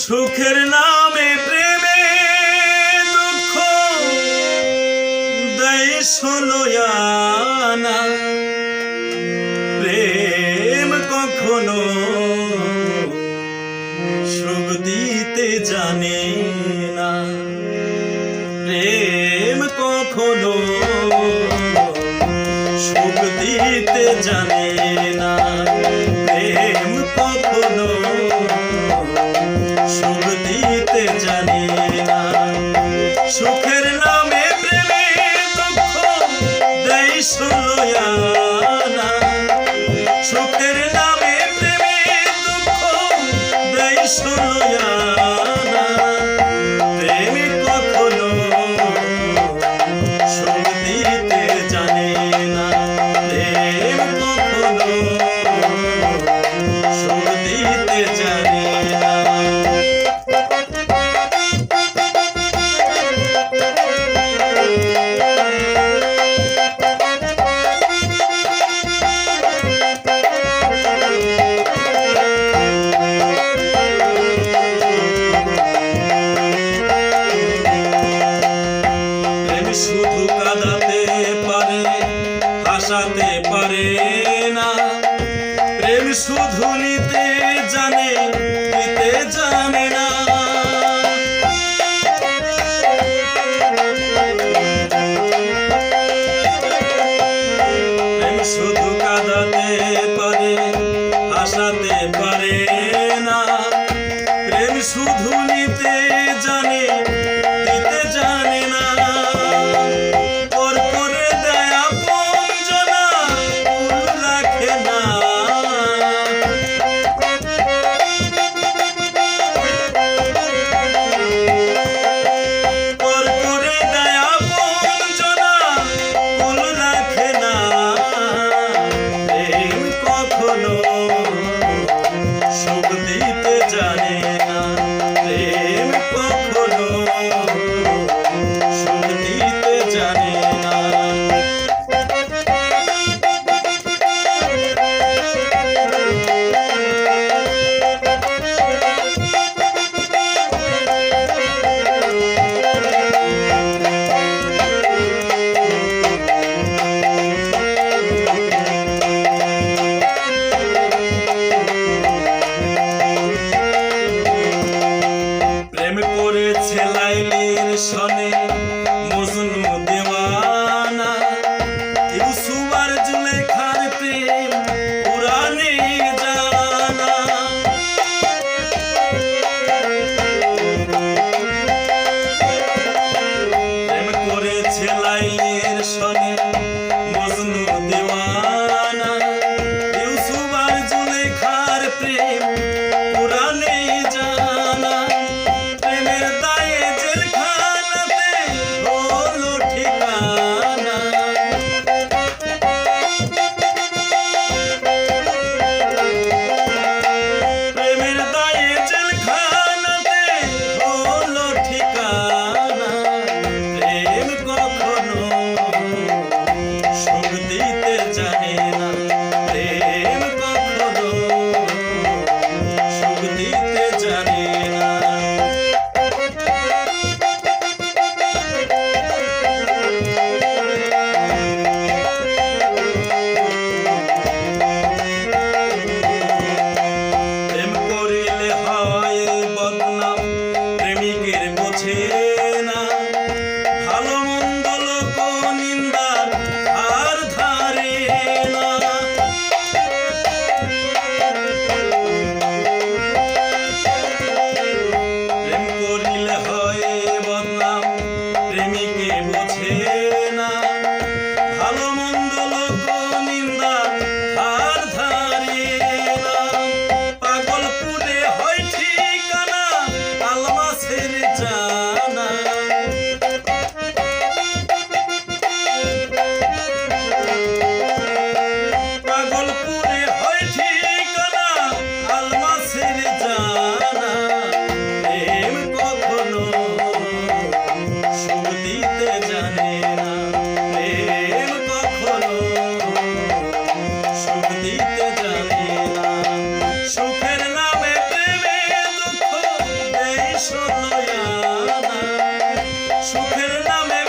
সুখের নামে প্রেমে দুঃখ দেয় ষোলোয়ানা প্রেম কখনো সুখ দিতে জানে না। প্রেম কখনো সুখ দিতে জানে হাসাতে পারে না। প্রেম শুধু নিতে জানে নিতে জানে না। প্রেম শুধু কাঁদাতে পারে পারে Son Follow me. সুখের নামে